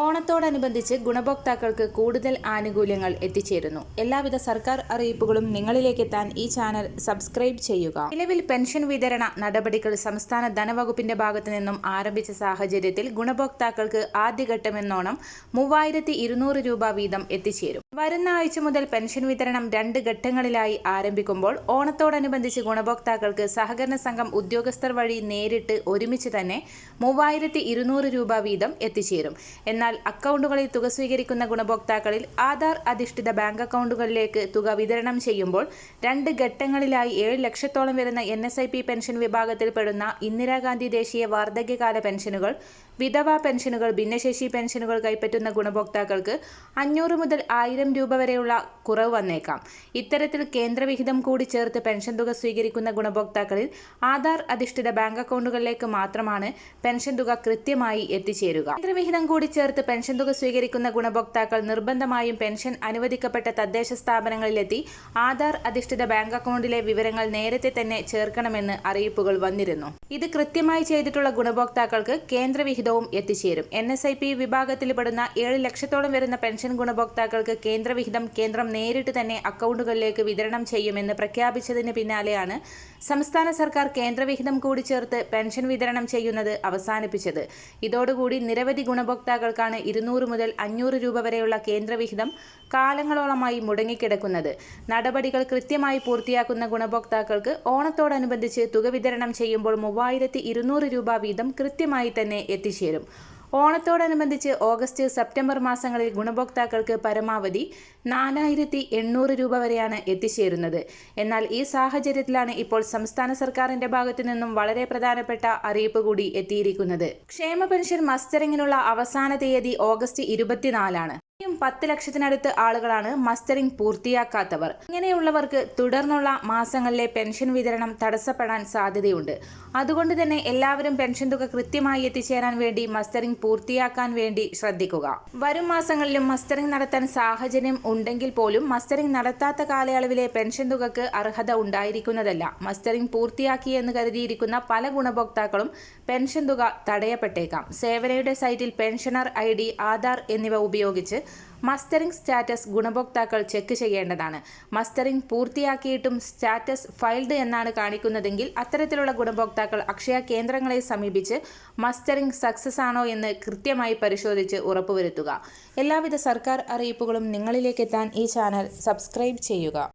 ഓണത്തോടനുബന്ധിച്ച് ഗുണഭോക്താക്കൾക്ക് കൂടുതൽ ആനുകൂല്യങ്ങൾ എത്തിച്ചേരുന്നു. എല്ലാവിധ സർക്കാർ അറിയിപ്പുകളും നിങ്ങളിലേക്ക് എത്താൻ ഈ ചാനൽ സബ്സ്ക്രൈബ് ചെയ്യുക. നിലവിൽ പെൻഷൻ വിതരണ നടപടികൾ സംസ്ഥാന ധനവകുപ്പിന്റെ ഭാഗത്തു നിന്നും ആരംഭിച്ച സാഹചര്യത്തിൽ ഗുണഭോക്താക്കൾക്ക് ആദ്യഘട്ടമെന്നോണം മൂവായിരത്തി ഇരുന്നൂറ് രൂപ വീതം എത്തിച്ചേരും. വരുന്ന ആഴ്ച മുതൽ പെൻഷൻ വിതരണം രണ്ട് ഘട്ടങ്ങളിലായി ആരംഭിക്കുമ്പോൾ ഓണത്തോടനുബന്ധിച്ച് ഗുണഭോക്താക്കൾക്ക് സഹകരണ സംഘം ഉദ്യോഗസ്ഥർ വഴി നേരിട്ട് ഒരുമിച്ച് തന്നെ മൂവായിരത്തി രൂപ വീതം എത്തിച്ചേരും. എന്നാൽ അക്കൗണ്ടുകളിൽ തുക സ്വീകരിക്കുന്ന ഗുണഭോക്താക്കളിൽ ആധാർ അധിഷ്ഠിത ബാങ്ക് അക്കൗണ്ടുകളിലേക്ക് തുക വിതരണം ചെയ്യുമ്പോൾ രണ്ട് ഘട്ടങ്ങളിലായി ഏഴ് ലക്ഷത്തോളം വരുന്ന N S I P pension വിഭാഗത്തിൽപ്പെടുന്ന ഇന്ദിരാഗാന്ധി ദേശീയ വാർദ്ധക്യകാല പെൻഷനുകൾ വിധവാ പെൻഷനുകൾ ഭിന്നശേഷി പെൻഷനുകൾ കൈപ്പറ്റുന്ന ഗുണഭോക്താക്കൾക്ക് അഞ്ഞൂറ് മുതൽ ആയിരം രൂപ വരെയുള്ള കുറവ് വന്നേക്കാം. ഇത്തരത്തിൽ കേന്ദ്രവിഹിതം കൂടി ചേർത്ത് പെൻഷൻ തുക സ്വീകരിക്കുന്ന ഗുണഭോക്താക്കളിൽ ആധാർ അധിഷ്ഠിത ബാങ്ക് അക്കൗണ്ടുകളിലേക്ക് മാത്രമാണ് പെൻഷൻ തുക കൃത്യമായി എത്തിച്ചേരുക. കേന്ദ്രവിഹിതം കൂടി ചേർത്ത് പെൻഷൻ തുക സ്വീകരിക്കുന്ന ഗുണഭോക്താക്കൾ നിർബന്ധമായും പെൻഷൻ അനുവദിക്കപ്പെട്ട തദ്ദേശ സ്ഥാപനങ്ങളിലെത്തി ആധാർ അധിഷ്ഠിത ബാങ്ക് അക്കൗണ്ടിലെ വിവരങ്ങൾ നേരത്തെ തന്നെ ചേർക്കണമെന്ന് അറിയിപ്പുകൾ വന്നിരുന്നു. ഇത് കൃത്യമായി ചെയ്തിട്ടുള്ള ഗുണഭോക്താക്കൾക്ക് കേന്ദ്രവിഹിതവും എത്തിച്ചേരും. എൻ എസ് ഐ പി വിഭാഗത്തിൽപ്പെടുന്ന ഏഴ് ലക്ഷത്തോളം വരുന്ന പെൻഷൻ ഗുണഭോക്താക്കൾക്ക് കേന്ദ്രവിഹിതം കേന്ദ്രം നേരിട്ട് തന്നെ അക്കൗണ്ടുകളിലേക്ക് വിതരണം ചെയ്യുമെന്ന് പ്രഖ്യാപിച്ചതിന് പിന്നാലെയാണ് സംസ്ഥാന സർക്കാർ കേന്ദ്രവിഹിതം കൂടി ചേർത്ത് പെൻഷൻ വിതരണം ചെയ്യുന്നത് അവസാനിപ്പിച്ചത്. ഇതോടുകൂടി നിരവധി ഗുണഭോക്താക്കൾക്കാണ് ഇരുന്നൂറ് മുതൽ അഞ്ഞൂറ് രൂപ വരെയുള്ള കേന്ദ്രവിഹിതം കാലങ്ങളോളമായി മുടങ്ങിക്കിടക്കുന്നത്. നടപടികൾ കൃത്യമായി പൂർത്തിയാക്കുന്ന ഗുണഭോക്താക്കൾക്ക് ഓണത്തോടനുബന്ധിച്ച് തുക വിതരണം ചെയ്യുമ്പോൾ മൂവായിരത്തി രൂപ വീതം കൃത്യമായി തന്നെ എത്തിച്ചേരും. ഓണത്തോടനുബന്ധിച്ച് ഓഗസ്റ്റ് സെപ്റ്റംബർ മാസങ്ങളിൽ ഗുണഭോക്താക്കൾക്ക് പരമാവധി നാലായിരത്തി എണ്ണൂറ് രൂപ വരെയാണ് എത്തിച്ചേരുന്നത്. എന്നാൽ ഈ സാഹചര്യത്തിലാണ് ഇപ്പോൾ സംസ്ഥാന സർക്കാരിന്റെ ഭാഗത്തു നിന്നും വളരെ പ്രധാനപ്പെട്ട അറിയിപ്പ് കൂടി എത്തിയിരിക്കുന്നത്. ക്ഷേമ പെൻഷൻ മസ്റ്ററിങ്ങിനുള്ള അവസാന തീയതി ഓഗസ്റ്റ് ഇരുപത്തിനാലാണ്. ഇനിയും പത്ത് ലക്ഷത്തിനടുത്ത് ആളുകളാണ് മസ്റ്ററിംഗ് പൂർത്തിയാക്കാത്തവർ. ഇങ്ങനെയുള്ളവർക്ക് തുടർന്നുള്ള മാസങ്ങളിലെ പെൻഷൻ വിതരണം തടസ്സപ്പെടാൻ സാധ്യതയുണ്ട്. അതുകൊണ്ട് തന്നെ എല്ലാവരും പെൻഷൻ തുക കൃത്യമായി എത്തിച്ചേരാൻ വേണ്ടി മസ്റ്ററിംഗ് പൂർത്തിയാക്കാൻ വേണ്ടി ശ്രദ്ധിക്കുക. വരും മാസങ്ങളിലും മസ്റ്ററിംഗ് നടത്താൻ സാഹചര്യം ഉണ്ടെങ്കിൽ പോലും മസ്റ്ററിംഗ് നടത്താത്ത കാലയളവിലെ പെൻഷൻ തുകക്ക് അർഹത ഉണ്ടായിരിക്കുന്നതല്ല. മസ്റ്ററിംഗ് പൂർത്തിയാക്കിയെന്ന് കരുതിയിരിക്കുന്ന പല ഗുണഭോക്താക്കളും പെൻഷൻ തുക തടയപ്പെട്ടേക്കാം. സേവനയുടെ സൈറ്റിൽ പെൻഷനർ ഐ ആധാർ എന്നിവ ഉപയോഗിച്ച് മസ്റ്ററിംഗ് സ്റ്റാറ്റസ് ഗുണഭോക്താക്കൾ ചെക്ക് ചെയ്യേണ്ടതാണ്. മസ്റ്ററിംഗ് പൂർത്തിയാക്കിയിട്ടും സ്റ്റാറ്റസ് ഫൈൽഡ് എന്നാണ് കാണിക്കുന്നതെങ്കിൽ അത്തരത്തിലുള്ള ഗുണഭോക്താക്കൾ അക്ഷയ കേന്ദ്രങ്ങളെ സമീപിച്ച് മസ്റ്ററിംഗ് സക്സസ് ആണോ എന്ന് കൃത്യമായി പരിശോധിച്ച് ഉറപ്പുവരുത്തുക. എല്ലാവിധ സർക്കാർ അറിയിപ്പുകളും നിങ്ങളിലേക്ക് എത്താൻ ഈ ചാനൽ സബ്സ്ക്രൈബ് ചെയ്യുക.